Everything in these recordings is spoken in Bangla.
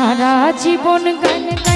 সারা জীবন গান গান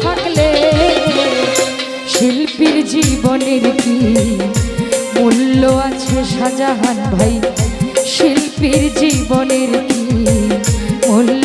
থাকলে শিল্পীর জীবনের কি মূল্য আছে সাজাহান ভাই? শিল্পীর জীবনের কি মূল্য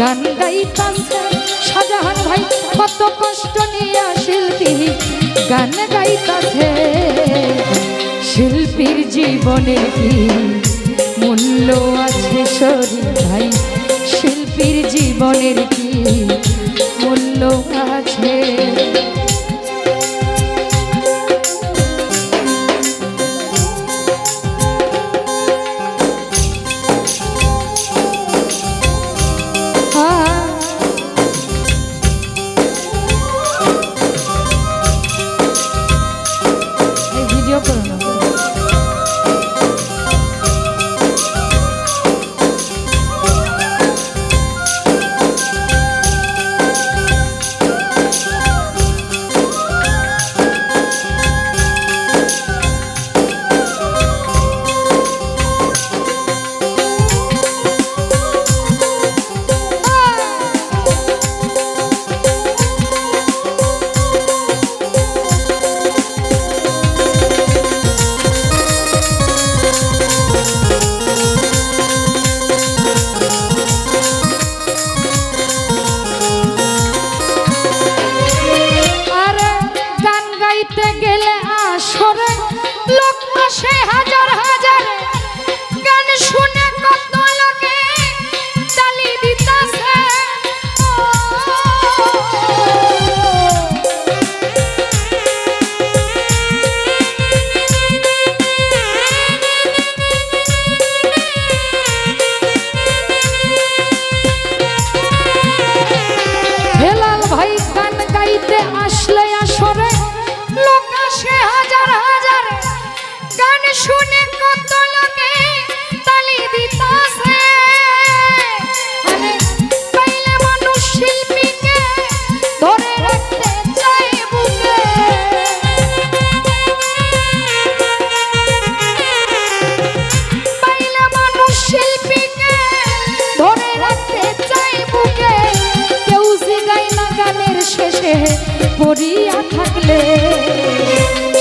গান গাইতাম শাহজাহান ভাই, কত কষ্ট নিয়ে শিল্পী। গান গাইতাছে শিল্পীর জীবনে কি মূল্য আছে শরীর ভাই? শিল্পীর জীবনের কি মূল্য আছে?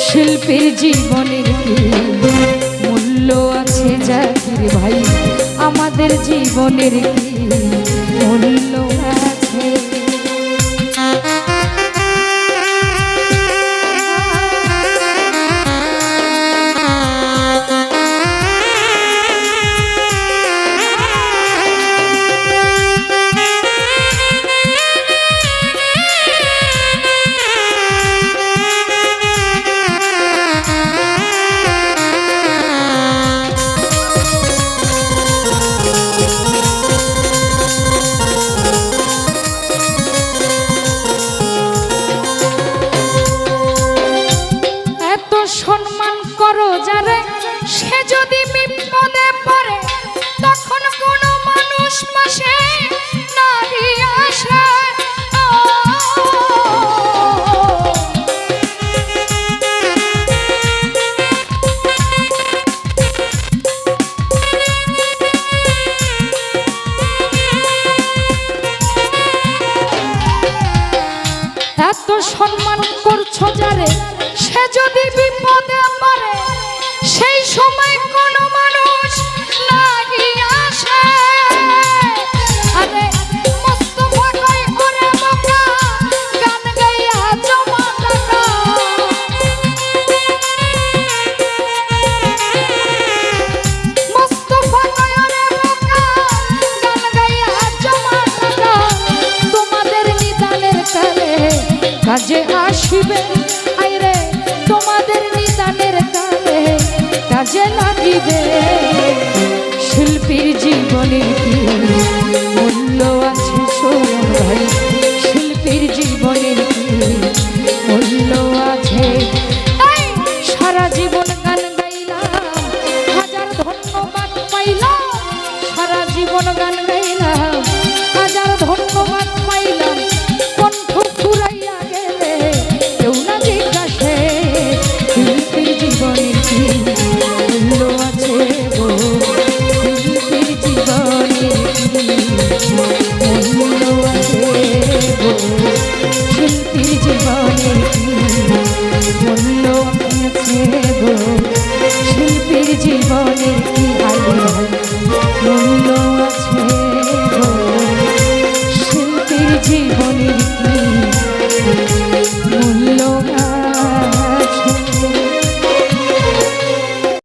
শিল্পীর জীবনের মূল্য আছে জাতির ভাই আমাদের জীবনের কি?